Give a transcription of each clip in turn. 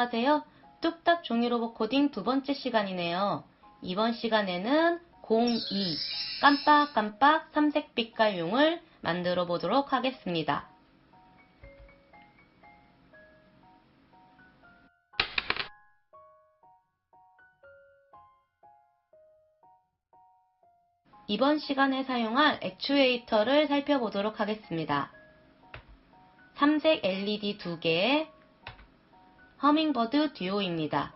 안녕하세요. 뚝딱 종이로봇 코딩 두 번째 시간이네요. 이번 시간에는 02 깜빡깜빡 삼색 빛깔 용을 만들어 보도록 하겠습니다. 이번 시간에 사용할 액추에이터를 살펴보도록 하겠습니다. 삼색 LED 2개, 허밍버드 듀오입니다.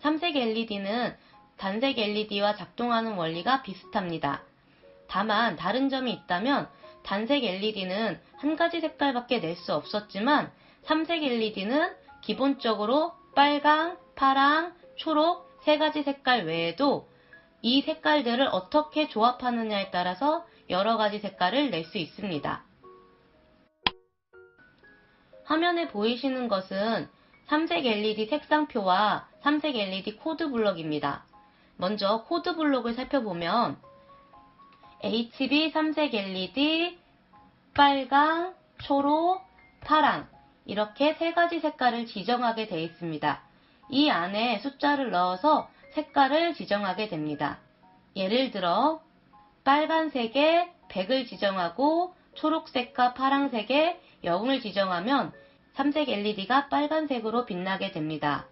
삼색 LED는 단색 LED와 작동하는 원리가 비슷합니다. 다만 다른 점이 있다면 단색 LED는 한 가지 색깔밖에 낼 수 없었지만 삼색 LED는 기본적으로 빨강, 파랑, 초록 세 가지 색깔 외에도 이 색깔들을 어떻게 조합하느냐에 따라서 여러 가지 색깔을 낼 수 있습니다. 화면에 보이시는 것은 삼색 LED 색상표와 삼색 LED 코드 블럭입니다. 먼저 코드 블록을 살펴보면 HB 삼색 LED, 빨강, 초록, 파랑 이렇게 세 가지 색깔을 지정하게 되어 있습니다. 이 안에 숫자를 넣어서 색깔을 지정하게 됩니다. 예를 들어 빨간색에 100을 지정하고 초록색과 파랑색에 0을 지정하면 삼색 LED가 빨간색으로 빛나게 됩니다.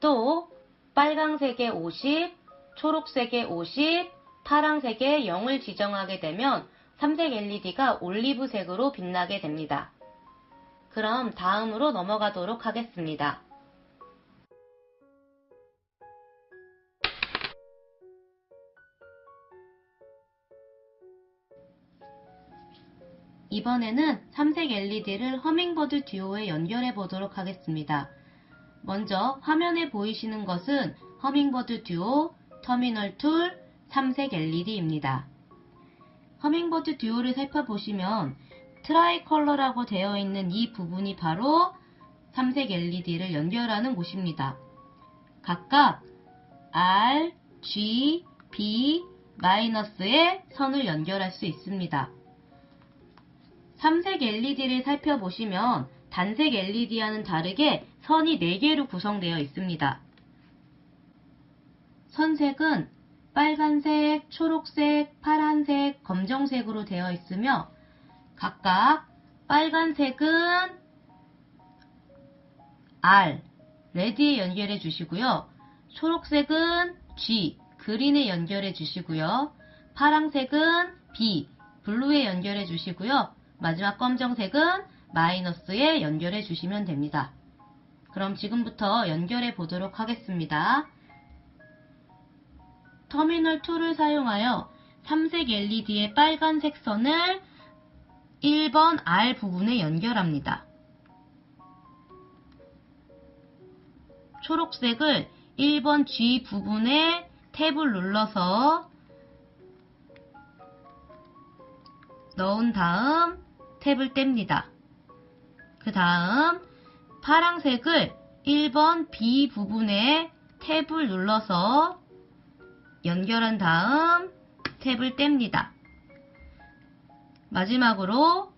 또 빨강색에 50, 초록색에 50, 파랑색에 0을 지정하게 되면 삼색 LED가 올리브색으로 빛나게 됩니다. 그럼 다음으로 넘어가도록 하겠습니다. 이번에는 삼색 LED를 허밍버드 듀오에 연결해 보도록 하겠습니다. 먼저 화면에 보이시는 것은 허밍버드 듀오 터미널 툴 삼색 LED입니다. 허밍버드 듀오를 살펴보시면 트라이 컬러라고 되어 있는 이 부분이 바로 삼색 LED를 연결하는 곳입니다. 각각 R, G, B, 마이너스의 선을 연결할 수 있습니다. 삼색 LED를 살펴보시면 단색 LED와는 다르게 선이 4개로 구성되어 있습니다. 선색은 빨간색, 초록색, 파란색, 검정색으로 되어 있으며 각각 빨간색은 R, 레드에 연결해 주시고요. 초록색은 G, 그린에 연결해 주시고요. 파란색은 B, 블루에 연결해 주시고요. 마지막 검정색은 마이너스에 연결해 주시면 됩니다. 그럼 지금부터 연결해 보도록 하겠습니다. 터미널 2를 사용하여 삼색 LED의 빨간색 선을 1번 R 부분에 연결합니다. 초록색을 1번 G 부분에 탭을 눌러서 넣은 다음 탭을 뗍니다. 그 다음 파랑색을 1번 B 부분에 탭을 눌러서 연결한 다음 탭을 뗍니다. 마지막으로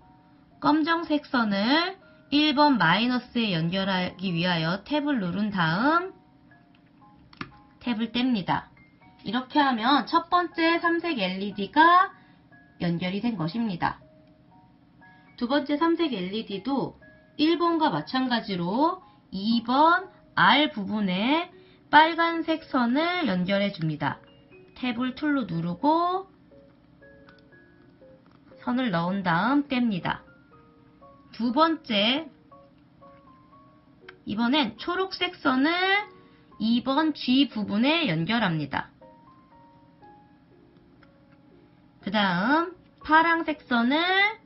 검정색 선을 1번 마이너스에 연결하기 위하여 탭을 누른 다음 탭을 뗍니다. 이렇게 하면 첫 번째 삼색 LED가 연결이 된 것입니다. 두 번째 삼색 LED도 1번과 마찬가지로 2번 R 부분에 빨간색 선을 연결해 줍니다. 탭을 툴로 누르고 선을 넣은 다음 뗍니다. 두 번째 이번엔 초록색 선을 2번 G 부분에 연결합니다. 그 다음 파랑색 선을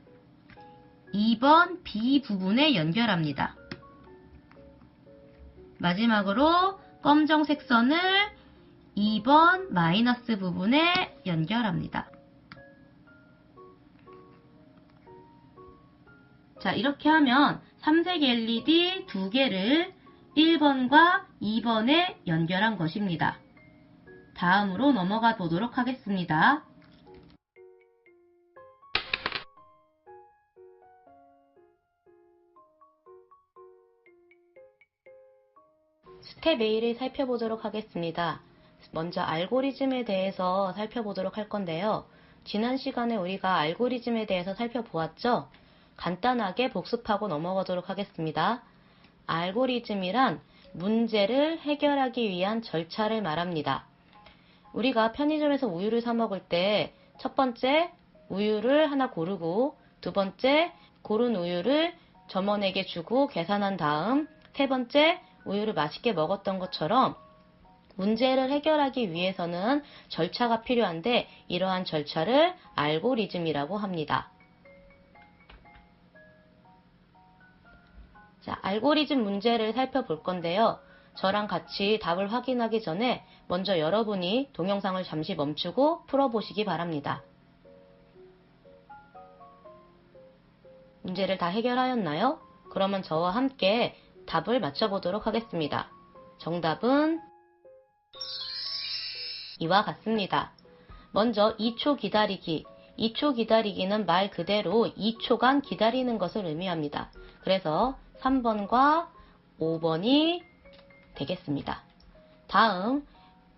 2번 B 부분에 연결합니다. 마지막으로 검정색 선을 2번 마이너스 부분에 연결합니다. 자, 이렇게 하면 삼색 LED 두 개를 1번과 2번에 연결한 것입니다. 다음으로 넘어가 보도록 하겠습니다. 스텝 A를 살펴보도록 하겠습니다. 먼저 알고리즘에 대해서 살펴보도록 할 건데요. 지난 시간에 우리가 알고리즘에 대해서 살펴보았죠? 간단하게 복습하고 넘어가도록 하겠습니다. 알고리즘이란 문제를 해결하기 위한 절차를 말합니다. 우리가 편의점에서 우유를 사 먹을 때 첫 번째 우유를 하나 고르고 두 번째 고른 우유를 점원에게 주고 계산한 다음 세 번째 우유를 맛있게 먹었던 것처럼 문제를 해결하기 위해서는 절차가 필요한데 이러한 절차를 알고리즘이라고 합니다. 자, 알고리즘 문제를 살펴볼 건데요. 저랑 같이 답을 확인하기 전에 먼저 여러분이 동영상을 잠시 멈추고 풀어보시기 바랍니다. 문제를 다 해결하였나요? 그러면 저와 함께 답을 맞춰보도록 하겠습니다. 정답은 이와 같습니다. 먼저 2초 기다리기. 2초 기다리기는 말 그대로 2초간 기다리는 것을 의미합니다. 그래서 3번과 5번이 되겠습니다. 다음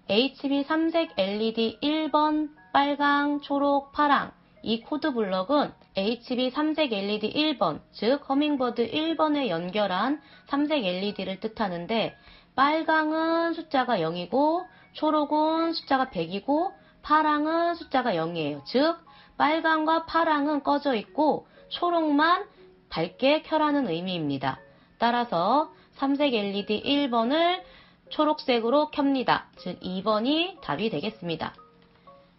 HB 삼색 LED 1번 빨강, 초록, 파랑 이 코드 블럭은 HB 삼색 LED 1번, 즉 허밍버드 1번에 연결한 삼색 LED를 뜻하는데 빨강은 숫자가 0이고 초록은 숫자가 100이고 파랑은 숫자가 0이에요. 즉 빨강과 파랑은 꺼져 있고 초록만 밝게 켜라는 의미입니다. 따라서 삼색 LED 1번을 초록색으로 켭니다. 즉 2번이 답이 되겠습니다.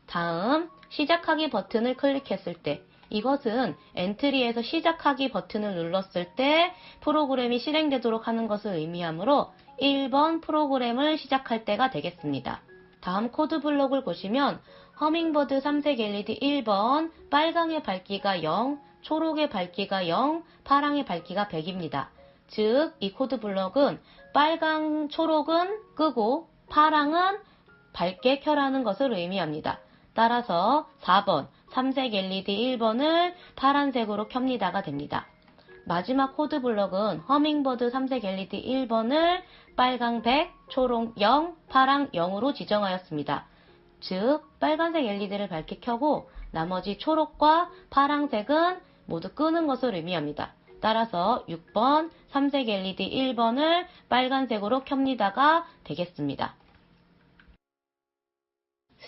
다음 시작하기 버튼을 클릭했을 때 이것은 엔트리에서 시작하기 버튼을 눌렀을 때 프로그램이 실행되도록 하는 것을 의미하므로 1번 프로그램을 시작할 때가 되겠습니다. 다음 코드 블록을 보시면 허밍버드 삼색 LED 1번 빨강의 밝기가 0, 초록의 밝기가 0, 파랑의 밝기가 100입니다. 즉, 이 코드 블록은 빨강, 초록은 끄고 파랑은 밝게 켜라는 것을 의미합니다. 따라서 4번, 삼색 LED 1번을 파란색으로 켭니다가 됩니다. 마지막 코드 블록은 허밍버드 삼색 LED 1번을 빨강 100, 초록 0, 파랑 0으로 지정하였습니다. 즉, 빨간색 LED를 밝게 켜고 나머지 초록과 파랑색은 모두 끄는 것을 의미합니다. 따라서 6번 삼색 LED 1번을 빨간색으로 켭니다가 되겠습니다.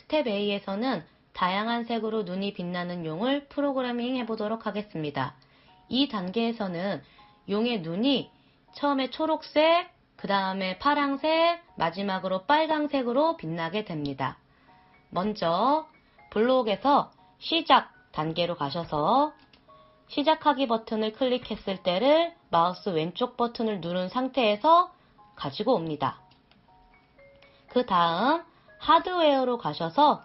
스텝 A에서는 다양한 색으로 눈이 빛나는 용을 프로그래밍 해보도록 하겠습니다. 이 단계에서는 용의 눈이 처음에 초록색, 그 다음에 파랑색, 마지막으로 빨강색으로 빛나게 됩니다. 먼저 블록에서 시작 단계로 가셔서 시작하기 버튼을 클릭했을 때를 마우스 왼쪽 버튼을 누른 상태에서 가지고 옵니다. 그 다음 하드웨어로 가셔서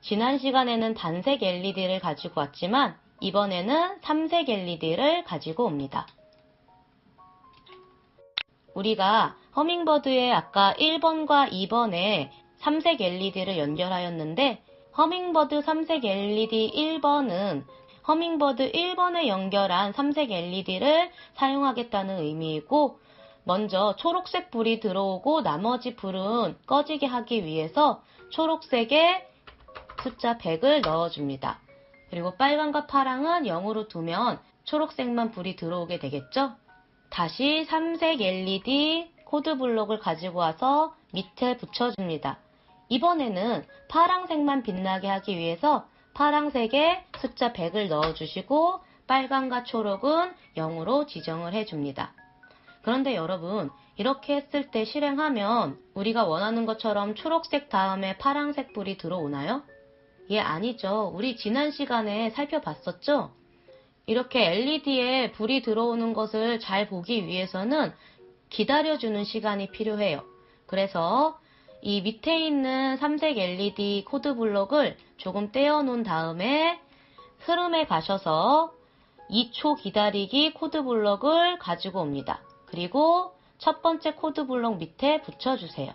지난 시간에는 단색 LED를 가지고 왔지만 이번에는 삼색 LED를 가지고 옵니다. 우리가 허밍버드에 아까 1번과 2번에 삼색 LED를 연결하였는데 허밍버드 삼색 LED 1번은 허밍버드 1번에 연결한 삼색 LED를 사용하겠다는 의미이고 먼저 초록색 불이 들어오고 나머지 불은 꺼지게 하기 위해서 초록색에 숫자 100을 넣어줍니다. 그리고 빨강과 파랑은 0으로 두면 초록색만 불이 들어오게 되겠죠? 다시 삼색 LED 코드 블록을 가지고 와서 밑에 붙여줍니다. 이번에는 파랑색만 빛나게 하기 위해서 파랑색에 숫자 100을 넣어주시고 빨강과 초록은 0으로 지정을 해줍니다. 그런데 여러분, 이렇게 했을 때 실행하면 우리가 원하는 것처럼 초록색 다음에 파랑색 불이 들어오나요? 예, 아니죠. 우리 지난 시간에 살펴봤었죠? 이렇게 LED에 불이 들어오는 것을 잘 보기 위해서는 기다려주는 시간이 필요해요. 그래서 이 밑에 있는 삼색 LED 코드 블록을 조금 떼어 놓은 다음에 흐름에 가셔서 2초 기다리기 코드 블록을 가지고 옵니다. 그리고 첫 번째 코드 블록 밑에 붙여주세요.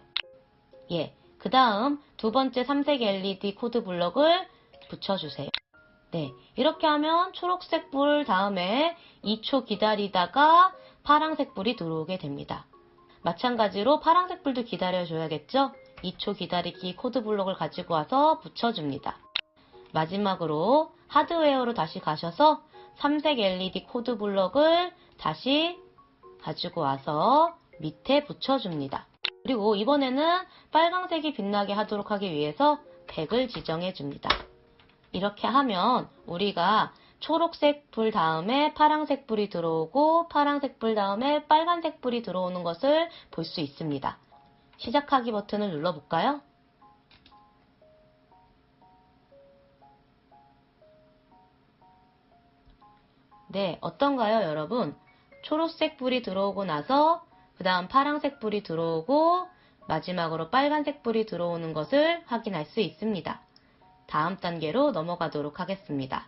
예. 그 다음 두 번째 삼색 LED 코드 블록을 붙여주세요. 네. 이렇게 하면 초록색 불 다음에 2초 기다리다가 파랑색 불이 들어오게 됩니다. 마찬가지로 파란색 불도 기다려줘야겠죠? 2초 기다리기 코드 블록을 가지고 와서 붙여줍니다. 마지막으로 하드웨어로 다시 가셔서 삼색 LED 코드 블록을 다시 가지고 와서 밑에 붙여줍니다. 그리고 이번에는 빨강색이 빛나게 하도록 하기 위해서 100을 지정해 줍니다. 이렇게 하면 우리가 초록색 불 다음에 파란색 불이 들어오고 파란색 불 다음에 빨간색 불이 들어오는 것을 볼 수 있습니다. 시작하기 버튼을 눌러볼까요? 네, 어떤가요, 여러분? 초록색 불이 들어오고 나서 그 다음 파란색 불이 들어오고 마지막으로 빨간색 불이 들어오는 것을 확인할 수 있습니다. 다음 단계로 넘어가도록 하겠습니다.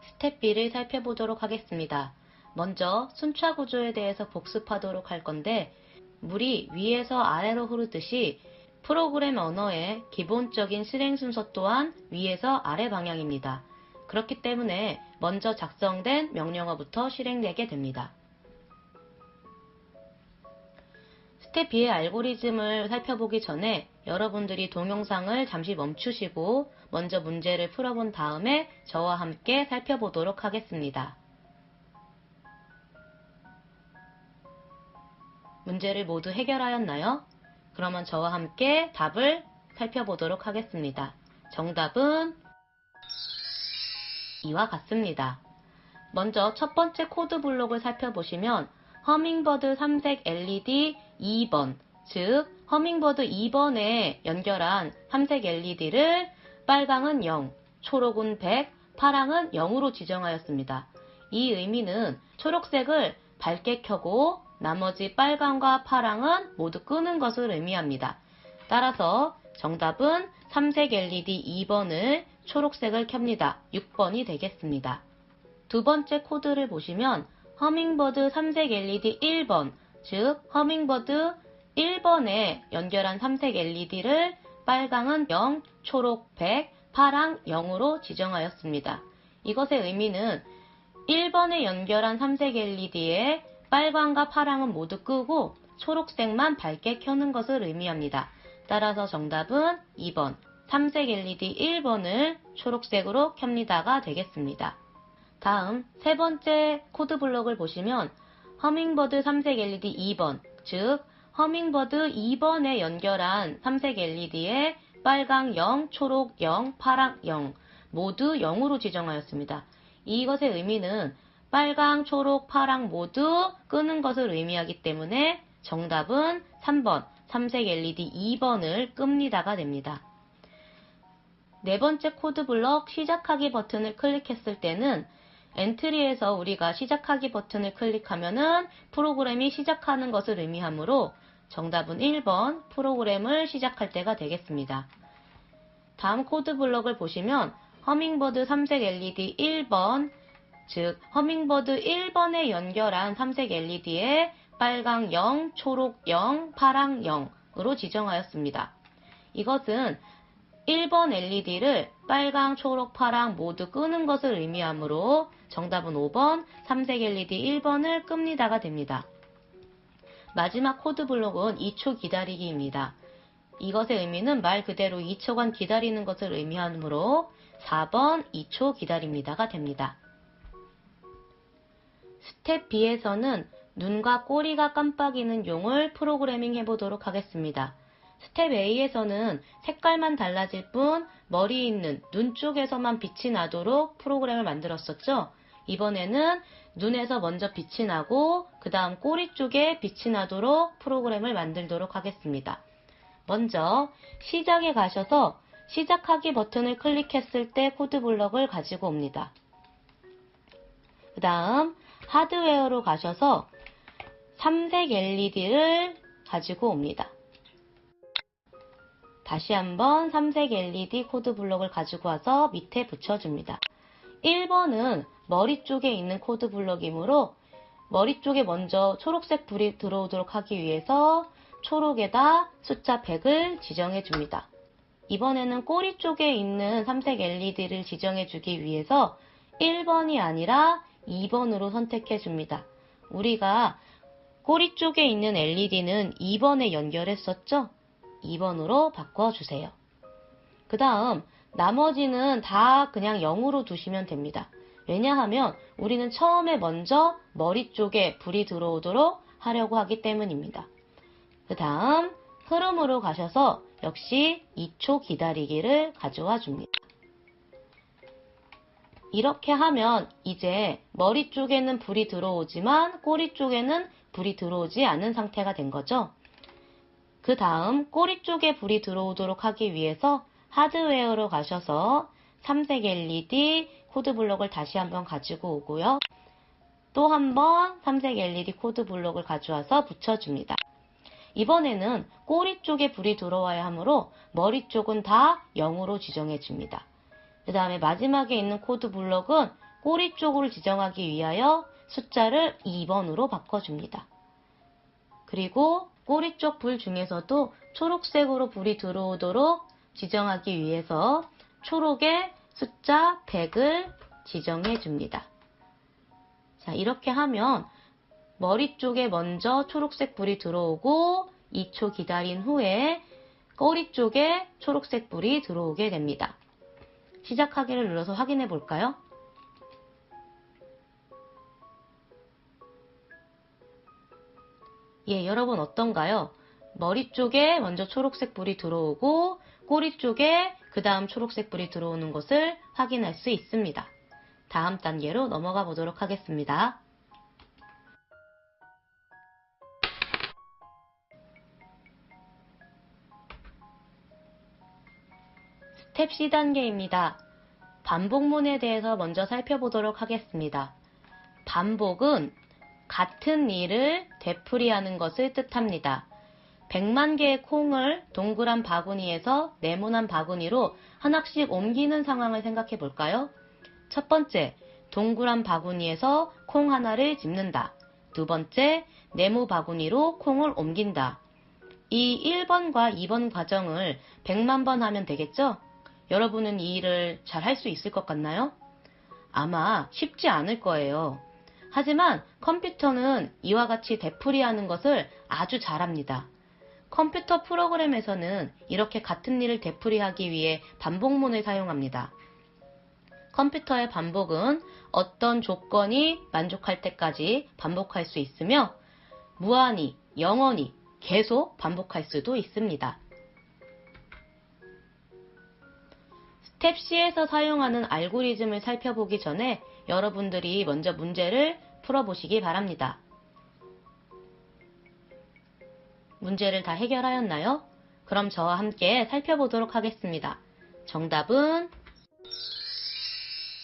스텝 B를 살펴보도록 하겠습니다. 먼저 순차 구조에 대해서 복습하도록 할 건데 물이 위에서 아래로 흐르듯이 프로그램 언어의 기본적인 실행 순서 또한 위에서 아래 방향입니다. 그렇기 때문에 먼저 작성된 명령어부터 실행되게 됩니다. 스텝 B의 알고리즘을 살펴보기 전에 여러분들이 동영상을 잠시 멈추시고 먼저 문제를 풀어본 다음에 저와 함께 살펴보도록 하겠습니다. 문제를 모두 해결하였나요? 그러면 저와 함께 답을 살펴보도록 하겠습니다. 정답은 이와 같습니다. 먼저 첫 번째 코드 블록을 살펴보시면 허밍버드 삼색 LED 2번, 즉 허밍버드 2번에 연결한 삼색 LED를 빨강은 0, 초록은 100, 파랑은 0으로 지정하였습니다. 이 의미는 초록색을 밝게 켜고 나머지 빨강과 파랑은 모두 끄는 것을 의미합니다. 따라서 정답은 삼색 LED 2번을 초록색을 켭니다. 6번이 되겠습니다. 두 번째 코드를 보시면 허밍버드 삼색 LED 1번, 즉 허밍버드 1번에 연결한 삼색 LED를 빨강은 0, 초록 100, 파랑 0으로 지정하였습니다. 이것의 의미는 1번에 연결한 삼색 LED에 빨강과 파랑은 모두 끄고 초록색만 밝게 켜는 것을 의미합니다. 따라서 정답은 2번, 삼색 LED 1번을 초록색으로 켭니다가 되겠습니다. 다음 세 번째 코드 블록을 보시면 허밍버드 삼색 LED 2번, 즉 허밍버드 2번에 연결한 삼색 LED에 빨강 0, 초록 0, 파랑 0 모두 0으로 지정하였습니다. 이것의 의미는 빨강, 초록, 파랑 모두 끄는 것을 의미하기 때문에 정답은 3번 삼색 LED 2번을 끕니다가 됩니다. 네 번째 코드 블록 시작하기 버튼을 클릭했을 때는 엔트리에서 우리가 시작하기 버튼을 클릭하면은 프로그램이 시작하는 것을 의미하므로 정답은 1번 프로그램을 시작할 때가 되겠습니다. 다음 코드 블록을 보시면 허밍버드 삼색 LED 1번 즉 허밍버드 1번에 연결한 삼색 LED에 빨강 0, 초록 0, 파랑 0으로 지정하였습니다. 이것은 1번 LED를 빨강, 초록, 파랑 모두 끄는 것을 의미하므로 정답은 5번 삼색 LED 1번을 끕니다가 됩니다. 마지막 코드 블록은 2초 기다리기입니다. 이것의 의미는 말 그대로 2초간 기다리는 것을 의미하므로 4번 2초 기다립니다가 됩니다. 스텝 B에서는 눈과 꼬리가 깜빡이는 용을 프로그래밍 해보도록 하겠습니다. 스텝 A에서는 색깔만 달라질 뿐 머리에 있는 눈 쪽에서만 빛이 나도록 프로그램을 만들었었죠. 이번에는 눈에서 먼저 빛이 나고 그 다음 꼬리 쪽에 빛이 나도록 프로그램을 만들도록 하겠습니다. 먼저 시작에 가셔서 시작하기 버튼을 클릭했을 때 코드 블럭을 가지고 옵니다. 그 다음 하드웨어로 가셔서 삼색 LED를 가지고 옵니다. 다시 한번 삼색 LED 코드 블록을 가지고 와서 밑에 붙여줍니다. 1번은 머리 쪽에 있는 코드 블록이므로 머리 쪽에 먼저 초록색 불이 들어오도록 하기 위해서 초록에다 숫자 100을 지정해 줍니다. 이번에는 꼬리 쪽에 있는 삼색 LED를 지정해 주기 위해서 1번이 아니라 2번으로 선택해 줍니다. 우리가 꼬리 쪽에 있는 LED는 2번에 연결했었죠? 2번으로 바꿔주세요. 그 다음 나머지는 다 그냥 0으로 두시면 됩니다. 왜냐하면 우리는 처음에 먼저 머리 쪽에 불이 들어오도록 하려고 하기 때문입니다. 그 다음 흐름으로 가셔서 역시 2초 기다리기를 가져와 줍니다. 이렇게 하면 이제 머리 쪽에는 불이 들어오지만 꼬리 쪽에는 불이 들어오지 않은 상태가 된 거죠. 그 다음 꼬리 쪽에 불이 들어오도록 하기 위해서 하드웨어로 가셔서 삼색 LED 코드 블록을 다시 한번 가지고 오고요. 또 한번 삼색 LED 코드 블록을 가져와서 붙여줍니다. 이번에는 꼬리 쪽에 불이 들어와야 하므로 머리 쪽은 다 0으로 지정해 줍니다. 그 다음에 마지막에 있는 코드 블록은 꼬리 쪽으로 지정하기 위하여 숫자를 2번으로 바꿔줍니다. 그리고 꼬리 쪽 불 중에서도 초록색으로 불이 들어오도록 지정하기 위해서 초록의 숫자 100을 지정해 줍니다. 자, 이렇게 하면 머리 쪽에 먼저 초록색 불이 들어오고 2초 기다린 후에 꼬리 쪽에 초록색 불이 들어오게 됩니다. 시작하기를 눌러서 확인해 볼까요? 예, 여러분 어떤가요? 머리 쪽에 먼저 초록색 불이 들어오고 꼬리 쪽에 그 다음 초록색 불이 들어오는 것을 확인할 수 있습니다. 다음 단계로 넘어가 보도록 하겠습니다. 스텝 C 단계입니다. 반복문에 대해서 먼저 살펴보도록 하겠습니다. 반복은 같은 일을 되풀이하는 것을 뜻합니다. 100만 개의 콩을 동그란 바구니에서 네모난 바구니로 하나씩 옮기는 상황을 생각해 볼까요? 첫 번째, 동그란 바구니에서 콩 하나를 집는다. 두 번째, 네모 바구니로 콩을 옮긴다. 이 1번과 2번 과정을 100만 번 하면 되겠죠? 여러분은 이 일을 잘 할 수 있을 것 같나요? 아마 쉽지 않을 거예요. 하지만 컴퓨터는 이와 같이 되풀이하는 것을 아주 잘합니다. 컴퓨터 프로그램에서는 이렇게 같은 일을 되풀이하기 위해 반복문을 사용합니다. 컴퓨터의 반복은 어떤 조건이 만족할 때까지 반복할 수 있으며 무한히, 영원히 계속 반복할 수도 있습니다. C에서 사용하는 알고리즘을 살펴보기 전에 여러분들이 먼저 문제를 풀어보시기 바랍니다. 문제를 다 해결하였나요? 그럼 저와 함께 살펴보도록 하겠습니다. 정답은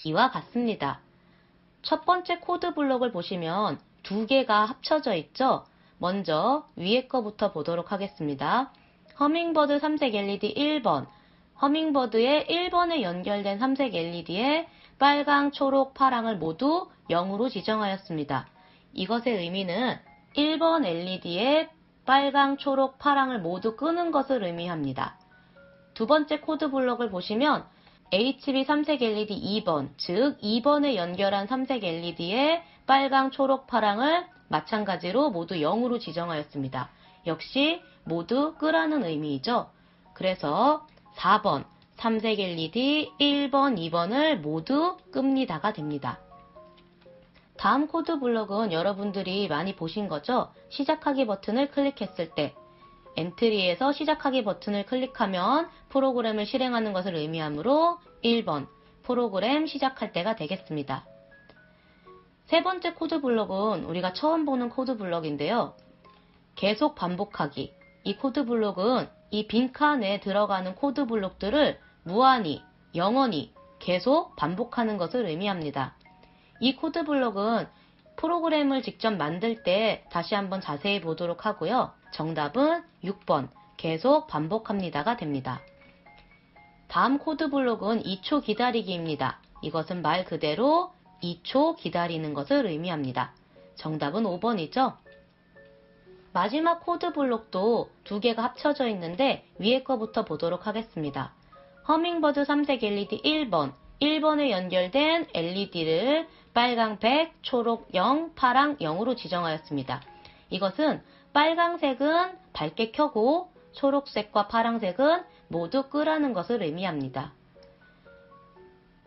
이와 같습니다. 첫 번째 코드 블록을 보시면 두 개가 합쳐져 있죠? 먼저 위에 거부터 보도록 하겠습니다. 허밍버드 삼색 LED 1번, 허밍버드의 1번에 연결된 삼색 LED에 빨강, 초록, 파랑을 모두 0으로 지정하였습니다. 이것의 의미는 1번 LED에 빨강, 초록, 파랑을 모두 끄는 것을 의미합니다. 두 번째 코드 블록을 보시면 HB 삼색 LED 2번, 즉 2번에 연결한 삼색 LED에 빨강, 초록, 파랑을 마찬가지로 모두 0으로 지정하였습니다. 역시 모두 끄라는 의미이죠. 그래서 4번, 삼색 LED 1번, 2번을 모두 끕니다가 됩니다. 다음 코드 블록은 여러분들이 많이 보신 거죠? 시작하기 버튼을 클릭했을 때 엔트리에서 시작하기 버튼을 클릭하면 프로그램을 실행하는 것을 의미하므로 1번 프로그램 시작할 때가 되겠습니다. 세 번째 코드 블록은 우리가 처음 보는 코드 블록인데요. 계속 반복하기. 이 코드 블록은 이 빈칸에 들어가는 코드 블록들을 무한히, 영원히 계속 반복하는 것을 의미합니다. 이 코드 블록은 프로그램을 직접 만들 때 다시 한번 자세히 보도록 하고요. 정답은 6번 계속 반복합니다가 됩니다. 다음 코드 블록은 2초 기다리기입니다. 이것은 말 그대로 2초 기다리는 것을 의미합니다. 정답은 5번이죠. 마지막 코드 블록도 두 개가 합쳐져 있는데 위에 거부터 보도록 하겠습니다. 허밍버드 3색 LED 1번, 1번에 연결된 LED를 빨강 100, 초록 0, 파랑 0으로 지정하였습니다. 이것은 빨강색은 밝게 켜고 초록색과 파랑색은 모두 끄라는 것을 의미합니다.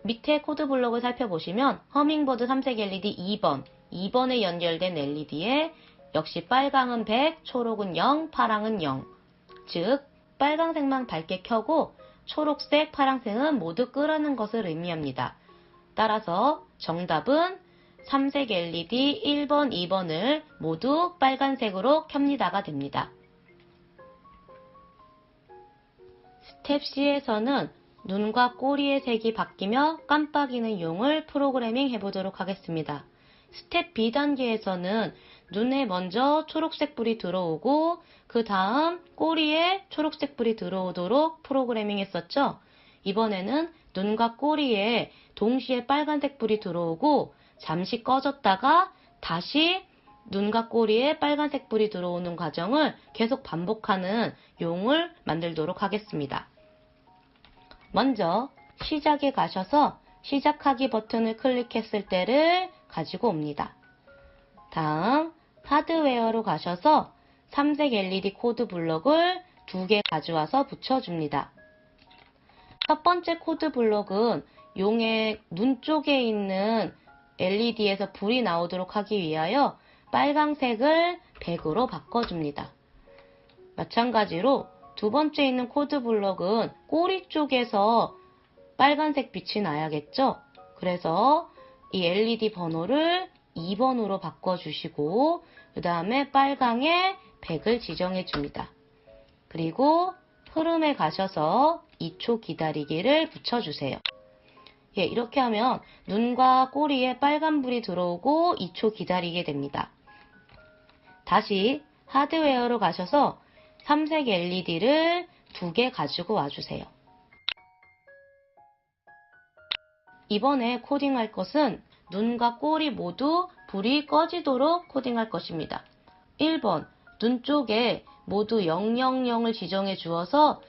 밑에 코드 블록을 살펴보시면 허밍버드 3색 LED 2번, 2번에 연결된 LED에 역시 빨강은 100, 초록은 0, 파랑은 0. 즉, 빨강색만 밝게 켜고 초록색, 파랑색은 모두 끄라는 것을 의미합니다. 따라서 정답은 3색 LED 1번, 2번을 모두 빨간색으로 켭니다가 됩니다. 스텝 C에서는 눈과 꼬리의 색이 바뀌며 깜빡이는 용을 프로그래밍 해보도록 하겠습니다. 스텝 B 단계에서는 눈에 먼저 초록색 불이 들어오고 그 다음 꼬리에 초록색 불이 들어오도록 프로그래밍 했었죠. 이번에는 눈과 꼬리에 동시에 빨간색 불이 들어오고 잠시 꺼졌다가 다시 눈과 꼬리에 빨간색 불이 들어오는 과정을 계속 반복하는 용을 만들도록 하겠습니다. 먼저 시작에 가셔서 시작하기 버튼을 클릭했을 때를 가지고 옵니다. 다음 하드웨어로 가셔서 3색 LED 코드 블록을 두 개 가져와서 붙여줍니다. 첫 번째 코드 블록은 용의 눈 쪽에 있는 LED에서 불이 나오도록 하기 위하여 빨강색을 100으로 바꿔줍니다. 마찬가지로 두 번째 있는 코드 블록은 꼬리 쪽에서 빨간색 빛이 나야겠죠? 그래서 이 LED 번호를 2번으로 바꿔주시고 그 다음에 빨강에 100을 지정해 줍니다. 그리고 흐름에 가셔서 2초 기다리기를 붙여주세요. 예, 이렇게 하면 눈과 꼬리에 빨간불이 들어오고 2초 기다리게 됩니다. 다시 하드웨어로 가셔서 3색 LED를 두 개 가지고 와주세요. 이번에 코딩할 것은 눈과 꼬리 모두 불이 꺼지도록 코딩할 것입니다. 1번, 눈 쪽에 모두 000을 지정해 주어서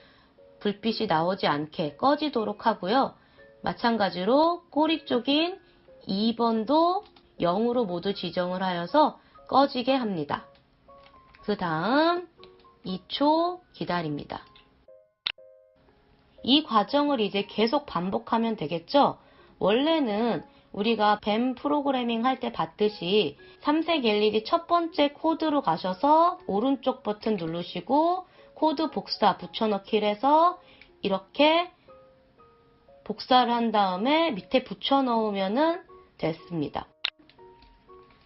불빛이 나오지 않게 꺼지도록 하고요. 마찬가지로 꼬리 쪽인 2번도 0으로 모두 지정을 하여서 꺼지게 합니다. 그 다음 2초 기다립니다. 이 과정을 이제 계속 반복하면 되겠죠? 원래는 우리가 뱀 프로그래밍 할 때 봤듯이 3색 LED 첫 번째 코드로 가셔서 오른쪽 버튼 누르시고 코드 복사 붙여넣기를 해서 이렇게 복사를 한 다음에 밑에 붙여 넣으면 됐습니다.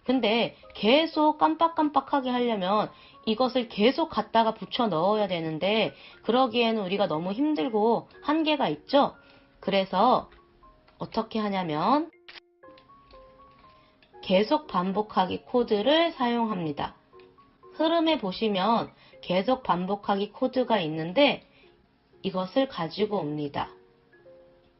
근데 계속 깜빡깜빡하게 하려면 이것을 계속 갖다가 붙여 넣어야 되는데 그러기에는 우리가 너무 힘들고 한계가 있죠. 그래서 어떻게 하냐면 계속 반복하기 코드를 사용합니다. 흐름에 보시면 계속 반복하기 코드가 있는데 이것을 가지고 옵니다.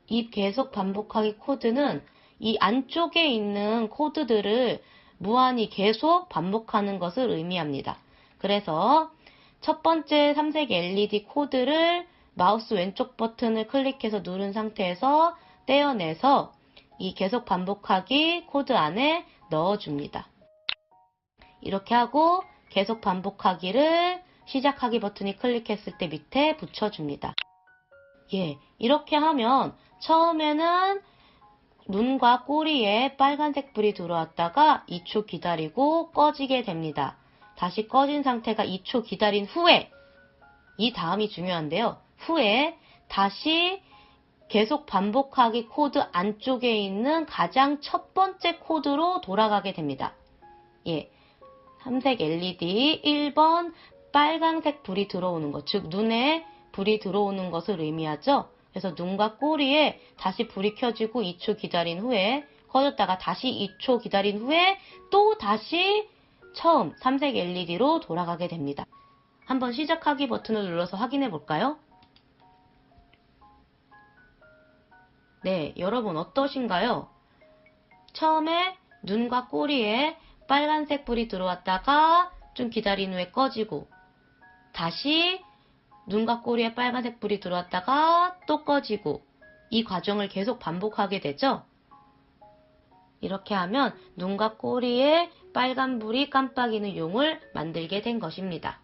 이 계속 반복하기 코드는 이 안쪽에 있는 코드들을 무한히 계속 반복하는 것을 의미합니다. 그래서 첫 번째 3색 LED 코드를 마우스 왼쪽 버튼을 클릭해서 누른 상태에서 떼어내서 이 계속 반복하기 코드 안에 넣어줍니다. 이렇게 하고 계속 반복하기를 시작하기 버튼이 클릭했을 때 밑에 붙여줍니다. 예, 이렇게 하면 처음에는 눈과 꼬리에 빨간색 불이 들어왔다가 2초 기다리고 꺼지게 됩니다. 다시 꺼진 상태가 2초 기다린 후에 이 다음이 중요한데요. 후에 다시 계속 반복하기 코드 안쪽에 있는 가장 첫 번째 코드로 돌아가게 됩니다. 예. 3색 LED 1번 빨강색 불이 들어오는 것, 즉 눈에 불이 들어오는 것을 의미하죠. 그래서 눈과 꼬리에 다시 불이 켜지고 2초 기다린 후에 꺼졌다가 다시 2초 기다린 후에 또 다시 처음 3색 LED로 돌아가게 됩니다. 한번 시작하기 버튼을 눌러서 확인해 볼까요? 네, 여러분 어떠신가요? 처음에 눈과 꼬리에 빨간색 불이 들어왔다가 좀 기다린 후에 꺼지고 다시 눈과 꼬리에 빨간색 불이 들어왔다가 또 꺼지고 이 과정을 계속 반복하게 되죠. 이렇게 하면 눈과 꼬리에 빨간 불이 깜빡이는 용을 만들게 된 것입니다.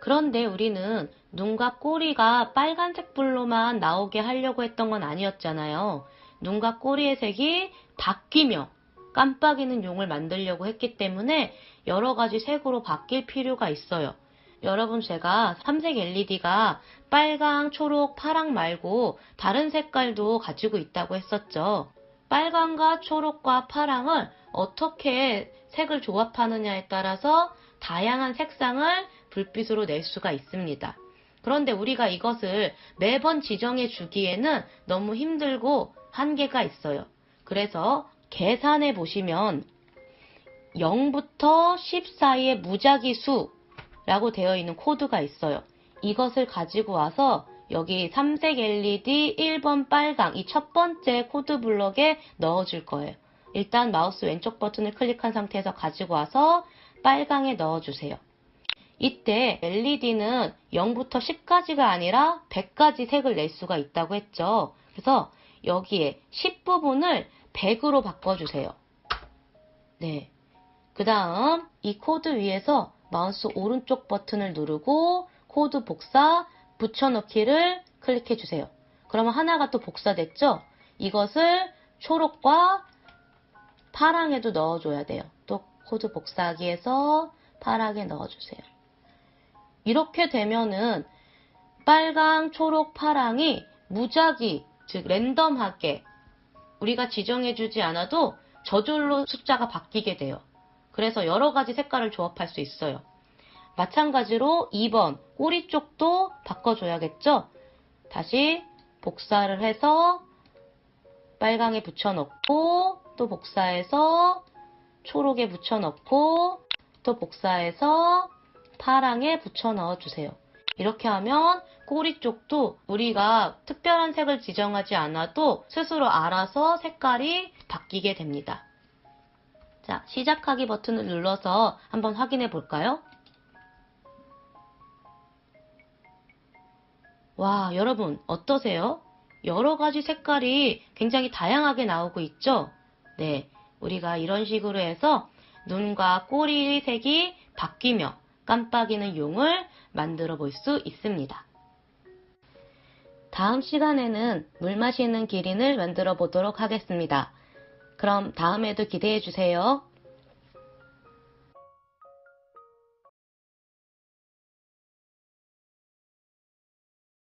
그런데 우리는 눈과 꼬리가 빨간색 불로만 나오게 하려고 했던 건 아니었잖아요. 눈과 꼬리의 색이 바뀌며 깜빡이는 용을 만들려고 했기 때문에 여러 가지 색으로 바뀔 필요가 있어요. 여러분 제가 삼색 LED가 빨강, 초록, 파랑 말고 다른 색깔도 가지고 있다고 했었죠. 빨강과 초록과 파랑을 어떻게 색을 조합하느냐에 따라서 다양한 색상을 불빛으로 낼 수가 있습니다. 그런데 우리가 이것을 매번 지정해 주기에는 너무 힘들고 한계가 있어요. 그래서 계산해 보시면 0부터 10 사이의 무작위 수라고 되어 있는 코드가 있어요. 이것을 가지고 와서 여기 삼색 LED 1번 빨강 이 첫 번째 코드 블럭에 넣어 줄 거예요. 일단 마우스 왼쪽 버튼을 클릭한 상태에서 가지고 와서 빨강에 넣어 주세요. 이때 LED는 0부터 10까지가 아니라 100까지 색을 낼 수가 있다고 했죠. 그래서 여기에 10 부분을 100으로 바꿔주세요. 네. 그 다음 이 코드 위에서 마우스 오른쪽 버튼을 누르고 코드 복사 붙여넣기를 클릭해 주세요. 그러면 하나가 또 복사됐죠? 이것을 초록과 파랑에도 넣어줘야 돼요. 또 코드 복사하기에서 파랑에 넣어주세요. 이렇게 되면은 빨강, 초록, 파랑이 무작위, 즉 랜덤하게 우리가 지정해주지 않아도 저절로 숫자가 바뀌게 돼요. 그래서 여러 가지 색깔을 조합할 수 있어요. 마찬가지로 2번 꼬리 쪽도 바꿔줘야겠죠? 다시 복사를 해서 빨강에 붙여넣고 또 복사해서 초록에 붙여넣고 또 복사해서 파랑에 붙여 넣어 주세요. 이렇게 하면 꼬리 쪽도 우리가 특별한 색을 지정하지 않아도 스스로 알아서 색깔이 바뀌게 됩니다. 자, 시작하기 버튼을 눌러서 한번 확인해 볼까요? 와, 여러분, 어떠세요? 여러 가지 색깔이 굉장히 다양하게 나오고 있죠? 네, 우리가 이런 식으로 해서 눈과 꼬리 색이 바뀌며 깜빡이는 용을 만들어 볼 수 있습니다. 다음 시간에는 물 마시는 기린을 만들어 보도록 하겠습니다. 그럼 다음에도 기대해 주세요.